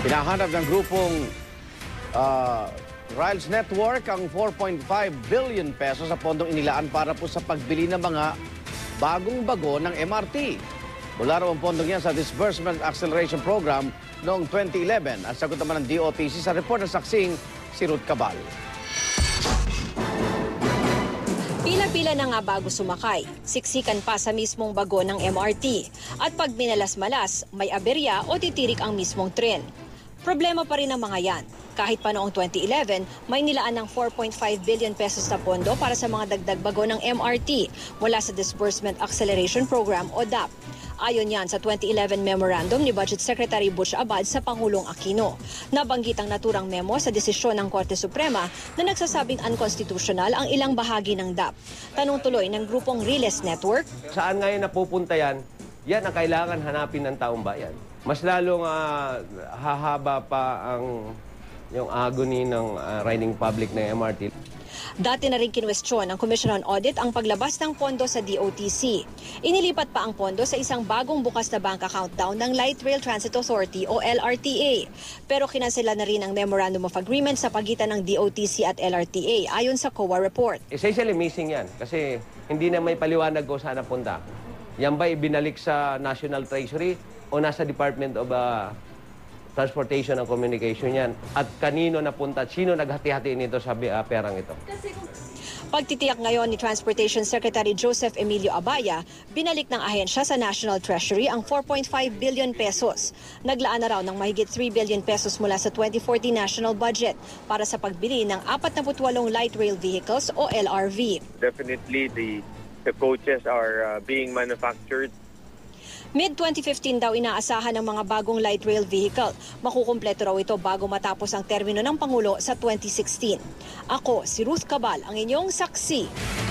Hinahanap ng grupong uh, Riles Network ang 4.5 billion pesos sa pondong inilaan para po sa pagbili ng mga bagong bago ng MRT. Mula raw ang pondong yan sa Disbursement Acceleration Program noong 2011 at sagot naman ng DOTC sa report ng saksing si Ruth Cabal. Pila-pila na nga bago sumakay, siksikan pa sa mismong bago ng MRT. At pag minalas-malas, may aberya o titirik ang mismong tren. Problema pa rin ang mga yan. Kahit pa noong 2011, may nilaan ng 4.5 billion pesos na pondo para sa mga dagdag bago ng MRT mula sa Disbursement Acceleration Program o DAP. Ayon yan sa 2011 memorandum ni Budget Secretary Butch Abad sa Pangulong Aquino. Nabanggit ang naturang memo sa desisyon ng Korte Suprema na nagsasabing unconstitutional ang ilang bahagi ng DAP. Tanong tuloy ng grupong Riles Network, Saan ngayon napupunta yan? Yan ang kailangan hanapin ng taong bayan. Mas lalong ah, hahaba pa ang yung agony ng ah, riding public ng MRT. Dati na rin kinwestiyon ng Commission on Audit ang paglabas ng pondo sa DOTC. Inilipat pa ang pondo sa isang bagong bukas na bank account daw ng Light Rail Transit Authority o LRTA. Pero kinansela na rin ang Memorandum of Agreement sa pagitan ng DOTC at LRTA ayon sa COA report. Essentially missing yan kasi hindi na may paliwanag ko saan napunta. Yan ba ibinalik sa National Treasury o nasa Department of ah, Transportation and Communication yan? At kanino napunta at sino naghati-hati nito sa ah, perang ito? Pagtitiyak ngayon ni Transportation Secretary Joseph Emilio Abaya, binalik ng ahensya sa National Treasury ang 4.5 billion pesos. Naglaan na raw ng mahigit 3 billion pesos mula sa 2040 national budget para sa pagbili ng 48 light rail vehicles o LRV. definitely the the coaches are uh, being manufactured Mid-2015 daw inaasahan ng mga bagong light rail vehicle. Makukumpleto raw ito bago matapos ang termino ng Pangulo sa 2016. Ako, si Ruth Cabal, ang inyong saksi